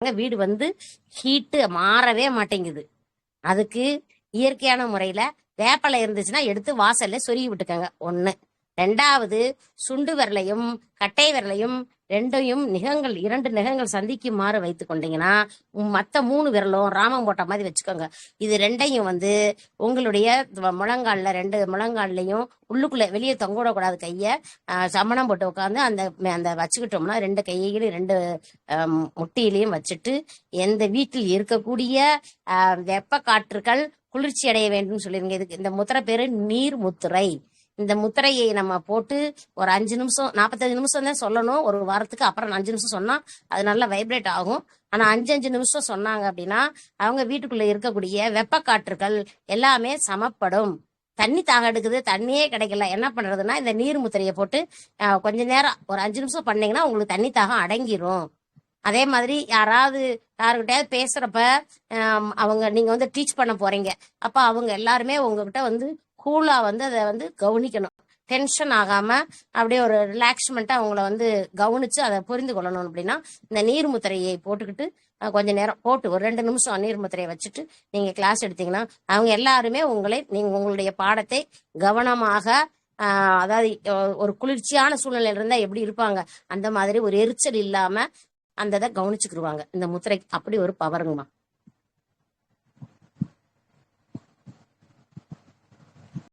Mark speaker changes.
Speaker 1: வீடு வந்து ஹீட்டு மாறவே மாட்டேங்குது. அதுக்கு இயற்கையான முறையில வேப்பலை இருந்துச்சுன்னா எடுத்து வாசல்ல சொருகி விட்டுக்கோங்க. ஒன்று ரெண்டாவது சுண்டு விரலையும் கட்டை விரலையும் ரெண்டையும் நிகங்கள் இரண்டு நிகங்கள் சந்திக்குமாறு வைத்து கொண்டீங்கன்னா மற்ற மூணு விரலும் ராமம் போட்ட மாதிரி வச்சுக்கோங்க. இது ரெண்டையும் வந்து உங்களுடைய முழங்காலில் முழங்கால்ல ரெண்டு முழங்கால்லையும் உள்ளுக்குள்ள வெளியே தொங்க விடக்கூடாது கையை சமணம் போட்டு உட்காந்து அந்த அந்த வச்சுக்கிட்டோம்னா ரெண்டு கையிலையும் ரெண்டு ஆம், முட்டியிலையும் வச்சுட்டு எந்த வீட்டில் இருக்கக்கூடிய வெப்ப காற்றுகள் குளிர்ச்சி அடைய வேண்டும் சொல்லிருங்க. இதுக்கு இந்த முத்திரை பேரு நீர் முத்திரை. இந்த முத்திரையை நம்ம போட்டு ஒரு அஞ்சு நிமிஷம் நாற்பத்தஞ்சு நிமிஷம் தான் சொல்லணும். ஒரு வாரத்துக்கு அப்புறம் அஞ்சு நிமிஷம் சொன்னா அது நல்லா வைப்ரேட் ஆகும். ஆனா அஞ்சு அஞ்சு நிமிஷம் சொன்னாங்க அப்படின்னா அவங்க வீட்டுக்குள்ள இருக்கக்கூடிய வெப்ப காற்றுகள் எல்லாமே சமப்படும். தண்ணி தாக எடுக்குது தண்ணியே கிடைக்கல. என்ன பண்றதுன்னா இந்த நீர் முத்திரையை போட்டு கொஞ்ச நேரம் ஒரு அஞ்சு நிமிஷம் பண்ணீங்கன்னா உங்களுக்கு தண்ணி தாகம் அடங்கிரும். அதே மாதிரி யாராவது யாருக்கிட்டயாவது பேசுறப்ப அவங்க நீங்க வந்து டீச் பண்ண போறீங்க. அப்ப அவங்க எல்லாருமே உங்ககிட்ட வந்து கூலா வந்து அதை வந்து கவனிக்கணும். டென்ஷன் ஆகாம அப்படியே ஒரு ரிலாக்ஸ்மெண்ட்டா அவங்கள வந்து கவனிச்சு அதை புரிந்து கொள்ளணும் அப்படின்னா இந்த நீர்முத்திரையை போட்டுக்கிட்டு கொஞ்ச நேரம் போட்டு ஒரு ரெண்டு நிமிஷம் நீர்முத்திரையை வச்சுட்டு நீங்க கிளாஸ் எடுத்தீங்கன்னா அவங்க எல்லாருமே உங்களை நீங்க உங்களுடைய பாடத்தை கவனமாக அதாவது ஒரு குளிர்ச்சியான சூழ்நிலையில இருந்தா எப்படி இருப்பாங்க? அந்த மாதிரி ஒரு எரிச்சல் இல்லாம அந்த இதை கவனிச்சுக்கிருவாங்க. இந்த முத்திரை அப்படி ஒரு பவருங்கம்மா